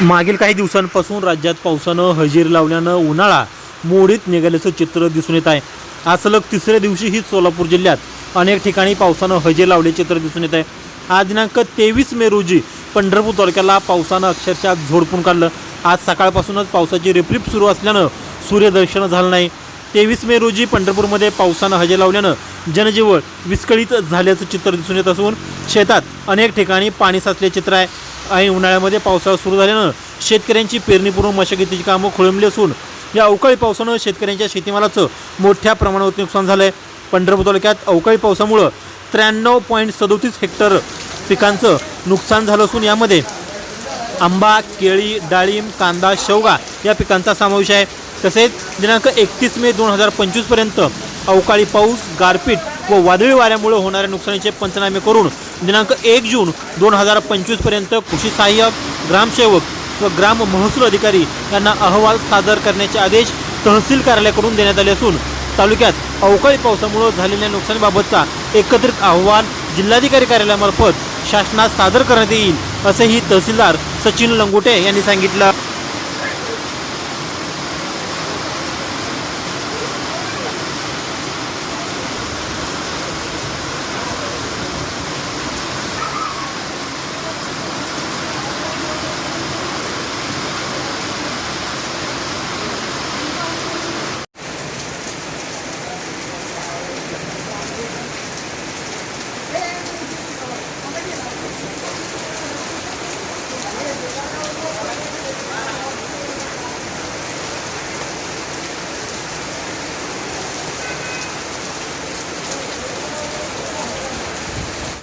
मागील काही दिवसांपासून राज्यात पावसानं हजेरी लावल्यानं उन्हाळा मोडीत निघाल्याचं चित्र दिसून येत आहे. आज सलग तिसऱ्या दिवशीही सोलापूर जिल्ह्यात अनेक ठिकाणी पावसानं हजेरी लावले चित्र दिसून येत आहे. आज दिनांक तेवीस मे रोजी पंढरपूर तालुक्याला पावसानं अक्षरशः झोडपून काढलं. आज सकाळपासूनच पावसाची रिपरिप सुरू असल्यानं सूर्यदर्शन झालं नाही. तेवीस मे रोजी पंढरपूरमध्ये पावसानं हजे लावल्यानं जनजीवन विस्कळीत झाल्याचं चित्र दिसून येत असून शेतात अनेक ठिकाणी पाणी साचले चित्र आहे. आणि उन्हाळ्यामध्ये पावसाळा सुरू झाल्यानं शेतकऱ्यांची पेरणीपूर्व मशागतीची कामं खोळंबली असून या अवकाळी पावसानं शेतकऱ्यांच्या शेतीमालाचं मोठ्या प्रमाणावर नुकसान झालं आहे पंढरपूर तालुक्यात अवकाळी पावसामुळं त्र्याण्णव पॉईंट सदोतीस हेक्टर पिकांचं नुकसान झालं असून यामध्ये आंबा केळी डाळिंब कांदा शेवगा या पिकांचा समावेश आहे. तसेच दिनांक एकतीस मे दोन हजार पंचवीसपर्यंत अवकाळी पाऊस गारपीट व वादळी वाऱ्यामुळे होणाऱ्या नुकसानीचे पंचनामे करून दिनांक एक जून दोन हजार पंचवीसपर्यंत कृषी सहाय्यक ग्रामसेवक व ग्राम महसूल अधिकारी यांना अहवाल सादर करण्याचे आदेश तहसील कार्यालयाकडून देण्यात आले असून तालुक्यात अवकाळी पावसामुळे झालेल्या नुकसानीबाबतचा एकत्रित अहवाल जिल्हाधिकारी कार्यालयामार्फत शासनात सादर करण्यात येईल असेही तहसीलदार सचिन लंगुटे यांनी सांगितलं.